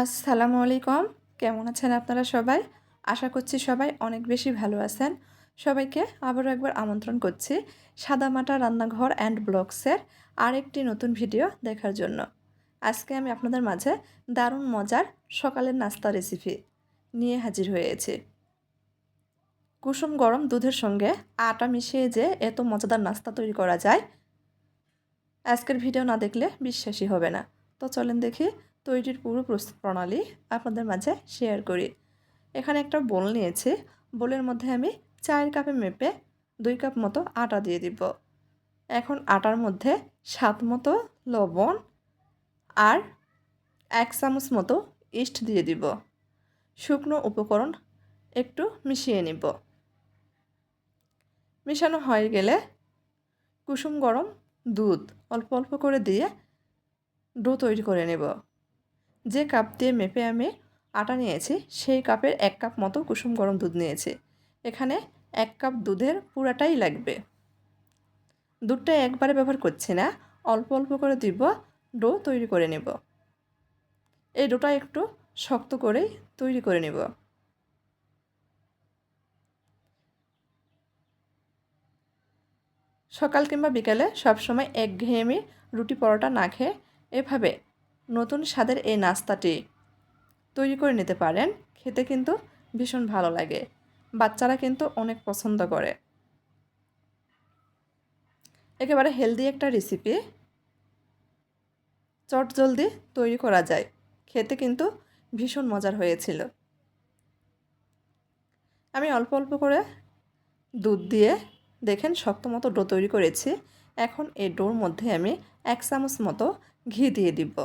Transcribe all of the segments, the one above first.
আসসালামু আলাইকুম। কেমন আছেন আপনারা সবাই? আশা করছি সবাই অনেক বেশি ভালো আছেন। সবাইকে আবারও একবার আমন্ত্রণ করছি সাদামাটা রান্নাঘর অ্যান্ড ব্লগসের আরেকটি নতুন ভিডিও দেখার জন্য। আজকে আমি আপনাদের মাঝে দারুণ মজার সকালের নাস্তা রেসিপি নিয়ে হাজির হয়েছি। কুসুম গরম দুধের সঙ্গে আটা মিশিয়ে যে এত মজাদার নাস্তা তৈরি করা যায়, আজকের ভিডিও না দেখলে বিশ্বাসই হবে না। তো চলেন দেখি তৈরির পুরো প্রস্তুত প্রণালী আপনাদের মাঝে শেয়ার করি। এখানে একটা বোল নিয়েছি। বোলের মধ্যে আমি চার কাপে মেপে দুই কাপ মতো আটা দিয়ে দিব। এখন আটার মধ্যে সাত মতো লবণ আর এক চামচ মতো ইস্ট দিয়ে দিব। শুকনো উপকরণ একটু মিশিয়ে নিব। মিশানো হয়ে গেলে কুসুম গরম দুধ অল্প অল্প করে দিয়ে ডো তৈরি করে নেব। যে কাপ দিয়ে মেপে আমি আটা নিয়েছি, সেই কাপের এক কাপ মতো কুসুম গরম দুধ নিয়েছি। এখানে এক কাপ দুধের পুরাটাই লাগবে। দুধটা একবারে ব্যবহার করছি না, অল্প অল্প করে দিব, ডো তৈরি করে নেব। এই ডোটা একটু শক্ত করেই তৈরি করে নেব। সকাল কিংবা বিকালে সবসময় একঘেয়েমি রুটি পরোটা না খেয়ে এভাবে নতুন স্বাদের এই নাস্তাটি তৈরি করে নিতে পারেন। খেতে কিন্তু ভীষণ ভালো লাগে। বাচ্চারা কিন্তু অনেক পছন্দ করে। একেবারে হেলদি একটা রেসিপি চট জলদি তৈরি করা যায়। খেতে কিন্তু ভীষণ মজার হয়েছিল। আমি অল্প অল্প করে দুধ দিয়ে দেখেন শক্ত মতো ডো তৈরি করেছি। এখন এই ডোর মধ্যে আমি এক চামচ মতো ঘি দিয়ে দিব।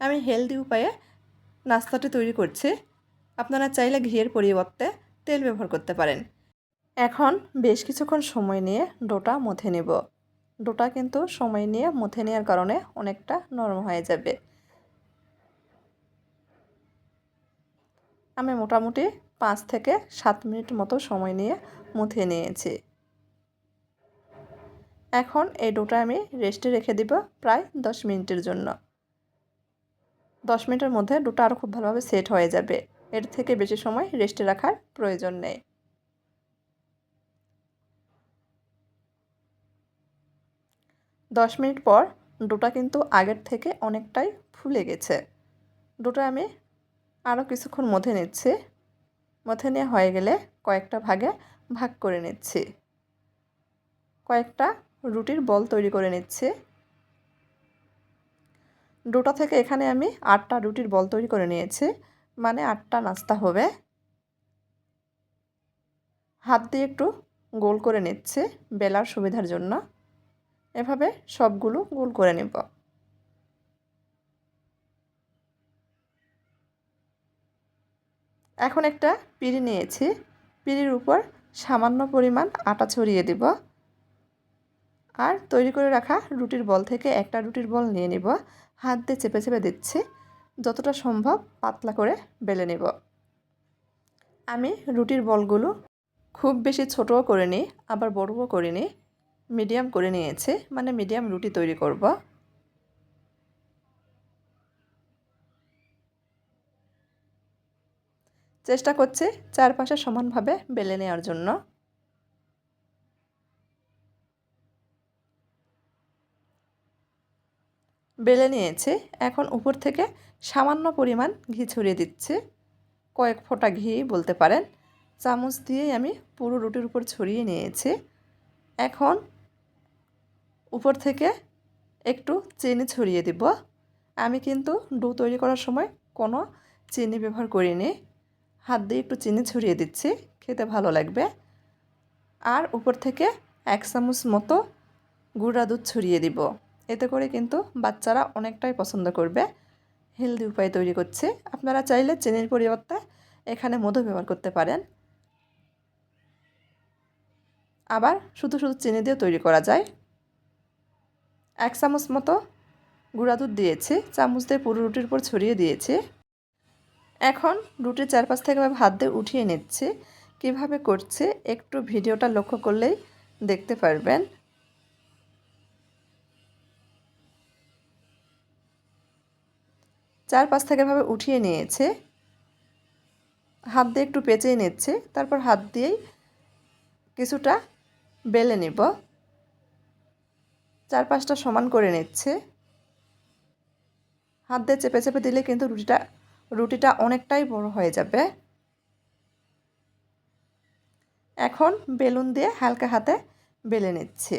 আমি হেলদি উপায়ে নাস্তাটি তৈরি করছি। আপনারা চাইলে ঘিয়ের পরিবর্তে তেল ব্যবহার করতে পারেন। এখন বেশ কিছুক্ষণ সময় নিয়ে ডোটা মথে নেব। ডোটা কিন্তু সময় নিয়ে মথে নেওয়ার কারণে অনেকটা নরম হয়ে যাবে। আমি মোটামুটি পাঁচ থেকে সাত মিনিট মতো সময় নিয়ে মুথে নিয়েছি। এখন এই ডোটা আমি রেস্টে রেখে দিব প্রায় দশ মিনিটের জন্য। দশ মিনিটের মধ্যে ডোটা আরও খুব ভালোভাবে সেট হয়ে যাবে। এর থেকে বেশি সময় রেস্টে রাখার প্রয়োজন নেই। দশ মিনিট পর ডোটা কিন্তু আগের থেকে অনেকটাই ফুলে গেছে। ডোটা আমি আরও কিছুক্ষণ মধ্যে নিচ্ছি। মধ্যে নিয়ে হয়ে গেলে কয়েকটা ভাগে ভাগ করে নিচ্ছি। কয়েকটা রুটির বল তৈরি করে নিচ্ছি। ডোটা থেকে এখানে আমি আটটা রুটির বল তৈরি করে নিয়েছি। মানে আটটা নাস্তা হবে। হাত দিয়ে একটু গোল করে নিচ্ছে বেলার সুবিধার জন্য। এভাবে সবগুলো গোল করে নেব। এখন একটা পিড়ি নিয়েছি। পিড়ির উপর সামান্য পরিমাণ আটা ছড়িয়ে দিব। আর তৈরি করে রাখা রুটির বল থেকে একটা রুটির বল নিয়ে নিব। হাত দিয়ে চেপে চেপে দিচ্ছি। যতটা সম্ভব পাতলা করে বেলে নেব। আমি রুটির বলগুলো খুব বেশি ছোটও করে নিই আবার বড়ও করে নিই মিডিয়াম করে নিয়েছি মানে মিডিয়াম রুটি তৈরি করব। চেষ্টা করছি চারপাশে সমানভাবে বেলে নেওয়ার জন্য। বেলে নিয়েছি। এখন উপর থেকে সামান্য পরিমাণ ঘি ছড়িয়ে দিচ্ছি। কয়েক ফোঁটা ঘি বলতে পারেন। চামচ দিয়েই আমি পুরো রুটির উপর ছড়িয়ে নিয়েছি। এখন উপর থেকে একটু চিনি ছড়িয়ে দিব। আমি কিন্তু ডো তৈরি করার সময় কোনো চিনি ব্যবহার করিনি। হাত দিয়ে একটু চিনি ছড়িয়ে দিচ্ছি, খেতে ভালো লাগবে। আর উপর থেকে এক চামচ মতো গুঁড়া দুধ ছড়িয়ে দিব। এতে করে কিন্তু বাচ্চারা অনেকটাই পছন্দ করবে। হেলদি উপায় তৈরি করছে। আপনারা চাইলে চিনির পরিবর্তে এখানে মধু ব্যবহার করতে পারেন। আবার শুধু শুধু চিনি দিয়ে তৈরি করা যায়। এক চামচ মতো গুঁড়া দুধ দিয়েছি। চামচ দিয়ে পুরো রুটির উপর ছড়িয়ে দিয়েছি। এখন রুটির চারপাশ থেকে আমি হাত দিয়ে উঠিয়ে নিচ্ছি। কীভাবে করছে একটু ভিডিওটা লক্ষ্য করলেই দেখতে পারবেন। চার পাঁচ থেকে এভাবে উঠিয়ে নিয়েছে। হাত দিয়ে একটু পেঁচেই নিচ্ছে। তারপর হাত দিয়েই কিছুটা বেলে নিব। চার পাঁচটা সমান করে নিচ্ছে। হাত দিয়ে চেপে চেপে দিলে কিন্তু রুটিটা রুটিটা অনেকটাই বড় হয়ে যাবে। এখন বেলুন দিয়ে হালকা হাতে বেলে নিচ্ছি।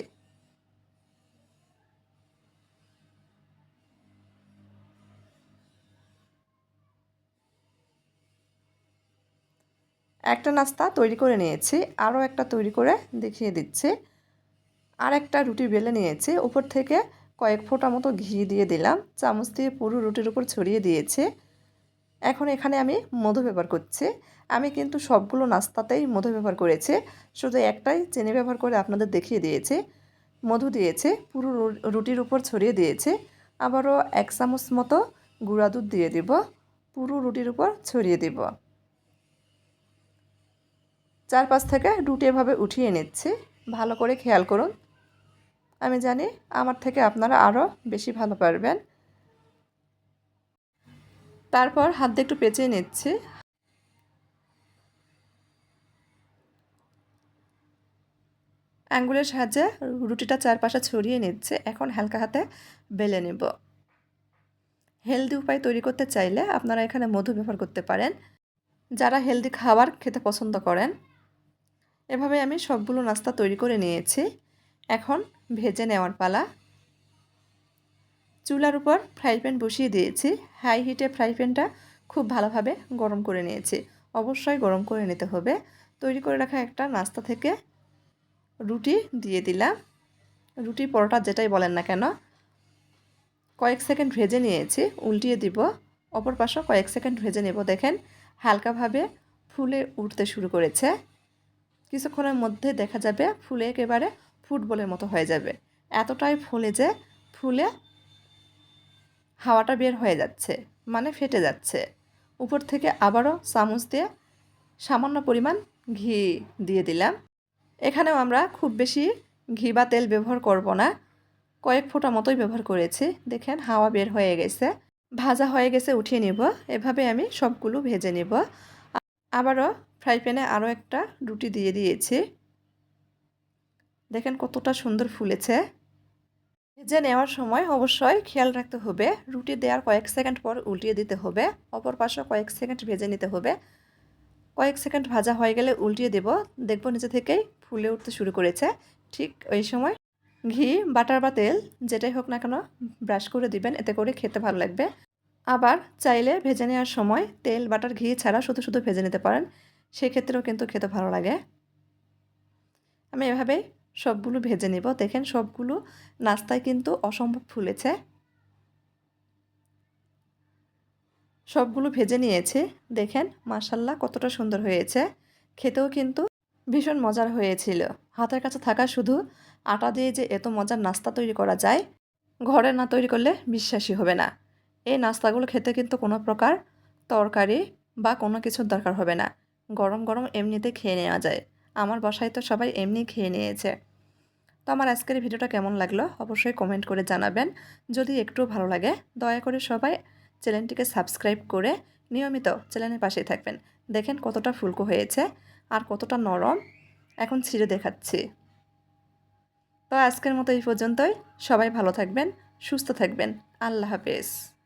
একটা নাস্তা তৈরি করে নিয়েছি, আরও একটা তৈরি করে দেখিয়ে দিচ্ছি। আর একটা রুটি বেলে নিয়েছি, উপর থেকে কয়েক ফোঁটা মতো ঘি দিয়ে দিলাম, চামচ দিয়ে পুরো রুটির উপর ছড়িয়ে দিয়েছি। এখন এখানে আমি মধু ব্যবহার করছি। আমি কিন্তু সবগুলো নাস্তাতেই মধু ব্যবহার করেছি, শুধু একটাই চিনি ব্যবহার করে আপনাদের দেখিয়ে দিয়েছি। মধু দিয়েছে, পুরো রুটির উপর ছড়িয়ে দিয়েছে, আবারও এক চামচ মতো গুঁড়া দুধ দিয়ে দিব, পুরো রুটির উপর ছড়িয়ে দিব। চারপাশ থেকে রুটি এভাবে উঠিয়ে নিচ্ছি। ভালো করে খেয়াল করুন। আমি জানি আমার থেকে আপনারা আরও বেশি ভালো পারবেন। তারপর হাত দিয়ে একটু পেঁচিয়ে নিচ্ছি। আঙ্গুলের সাহায্যে রুটিটা চারপাশে ছড়িয়ে নিচ্ছে। এখন হালকা হাতে বেলে নেব। হেলদি উপায় তৈরি করতে চাইলে আপনারা এখানে মধু ব্যবহার করতে পারেন। যারা হেলদি খাবার খেতে পছন্দ করেন এভাবে আমি সবগুলো নাস্তা তৈরি করে নিয়েছি। এখন ভেজে নেওয়ার পালা। চুলার উপর ফ্রাই প্যান বসিয়ে দিয়েছি। হাই হিটে ফ্রাই প্যানটা খুব ভালোভাবে গরম করে নিয়েছি। অবশ্যই গরম করে নিতে হবে। তৈরি করে রাখা একটা নাস্তা থেকে রুটি দিয়ে দিলাম। রুটি পরোটা যেটাই বলেন না কেন, কয়েক সেকেন্ড ভেজে নিয়েছি, উল্টিয়ে দিব। অপর পাশও কয়েক সেকেন্ড ভেজে নেব। দেখেন হালকাভাবে ফুলে উঠতে শুরু করেছে। কিছুক্ষণের মধ্যে দেখা যাবে ফুলে একেবারে ফুটবলের মতো হয়ে যাবে। এতটাই ফুলে যে ফুলে হাওয়াটা বের হয়ে যাচ্ছে মানে ফেটে যাচ্ছে। উপর থেকে আবারও চামচ দিয়ে সামান্য পরিমাণ ঘি দিয়ে দিলাম। এখানেও আমরা খুব বেশি ঘি বা তেল ব্যবহার করব না। কয়েক ফোঁটা মতোই ব্যবহার করেছি। দেখেন হাওয়া বের হয়ে গেছে। ভাজা হয়ে গেছে, উঠিয়ে নিব। এভাবে আমি সবগুলো ভেজে নিব। আবারও ফ্রাই প্যানে আরও একটা রুটি দিয়ে দিয়েছি। দেখেন কতটা সুন্দর ফুলেছে। ভেজে নেওয়ার সময় অবশ্যই খেয়াল রাখতে হবে, রুটি দেওয়ার কয়েক সেকেন্ড পর উল্টিয়ে দিতে হবে, অপর পাশে কয়েক সেকেন্ড ভেজে নিতে হবে। কয়েক সেকেন্ড ভাজা হয়ে গেলে উল্টিয়ে দেব, দেখব নিচে থেকেই ফুলে উঠতে শুরু করেছে। ঠিক ওই সময় ঘি, বাটার বা তেল, যেটাই হোক না কেন, ব্রাশ করে দিবেন, এতে করে খেতে ভালো লাগবে। আবার চাইলে ভেজে নেওয়ার সময় তেল, বাটার, ঘি ছাড়া শুধু শুধু ভেজে নিতে পারেন। সেক্ষেত্রেও কিন্তু খেতে ভালো লাগে। আমি এভাবেই সবগুলো ভেজে নেব। দেখেন সবগুলো নাস্তায় কিন্তু অসম্ভব ফুলেছে। সবগুলো ভেজে নিয়েছে। দেখেন মাসাল্লাহ কতটা সুন্দর হয়েছে। খেতেও কিন্তু ভীষণ মজার হয়েছিল। হাতের কাছে থাকা শুধু আটা দিয়ে যে এত মজার নাস্তা তৈরি করা যায়, ঘরে না তৈরি করলে বিশ্বাসী হবে না। এই নাস্তাগুলো খেতে কিন্তু কোনো প্রকার তরকারি বা কোনো কিছুর দরকার হবে না। গরম গরম এমনিতে খেয়ে নেওয়া যায়। আমার বাসায় তো সবাই এমনি খেয়ে নিয়েছে। তো আমার আজকের ভিডিওটা কেমন লাগল অবশ্যই কমেন্ট করে জানাবেন। যদি একটু ভালো লাগে, দয়া করে সবাই চ্যানেলটিকে সাবস্ক্রাইব করে নিয়মিত চ্যানেলের পাশেই থাকবেন। দেখেন কতটা ফুলকো হয়েছে আর কতটা নরম। এখন ছিঁড়ে দেখাচ্ছি। তো আজকের মতো এই পর্যন্তই। সবাই ভালো থাকবেন, সুস্থ থাকবেন। আল্লাহ হাফেজ।